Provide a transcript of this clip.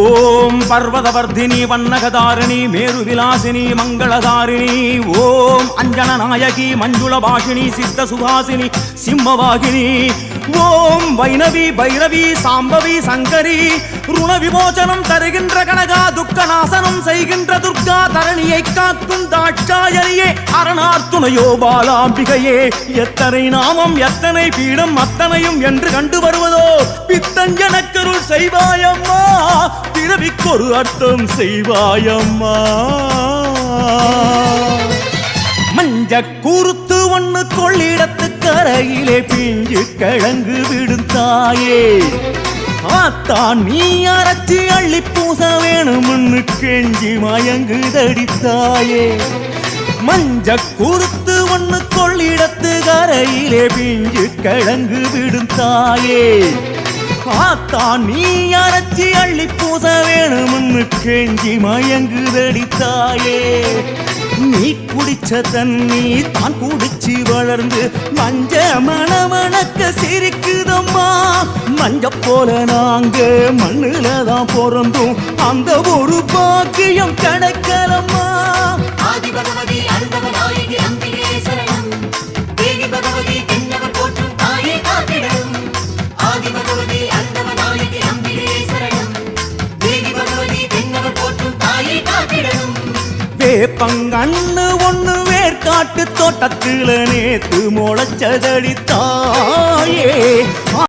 ஓம் பர்வதவர்தினி வண்ணகதாரிணி மேரு விலாசினி மங்களதாரிணி ஓம் அஞ்சன நாயகி மஞ்சுள பாஷினி சித்த சுகாசினி சிம்மவாகினி ஓம் வைணவி பைரவி சாம்பவி சங்கரி ருண விமோச்சனம் தருகின்ற கனகா துக்க நாசனம் செய்கின்ற துர்கா தரணியை காக்கும் தாட்சாயணியே அரணார் துணையோ பாலாம்பிகையே. எத்தனை நாமம் எத்தனை பீடம் அத்தனையும் என்று கண்டு வருவதோ பித்தஞ்சனக்கருள் செய்வாயம்மா. பிறவிக்கொரு அர்த்தம் செய்வாயம்மா. மஞ்ச கூறுத்து ஒண்ணு கொள்ளிடத்து கரையிலே பிஞ்சு கிழங்கு விடும் தாயே. ஆத்தான் நீ அரைச்சி அள்ளி பூச வேணும்னு கெஞ்சி மயங்கு தடித்தாயே மஞ்ச கூறுத்து ஒண்ணு கொள்ளிடத்து கரையிலே பிஞ்சு கிழங்கு விடும் தாயே. பார்த்தா நீ அரைச்சி அள்ளி பூச வேணும்னு கெஞ்சி மயங்குதடி தாயே. நீ குடிச்ச தண்ணி தான் குடிச்சு வளர்ந்து மஞ்ச மணமணக்க சிரிக்குதம்மா. மஞ்ச போல நாங்க மண்ணுல தான் பிறந்தோம். அந்த ஒரு பாக்கியம் பங்கண்ணு ஒண்ணு வேர்காட்டு தோட்டத்துல நேத்து முளைச்சதடி தாயே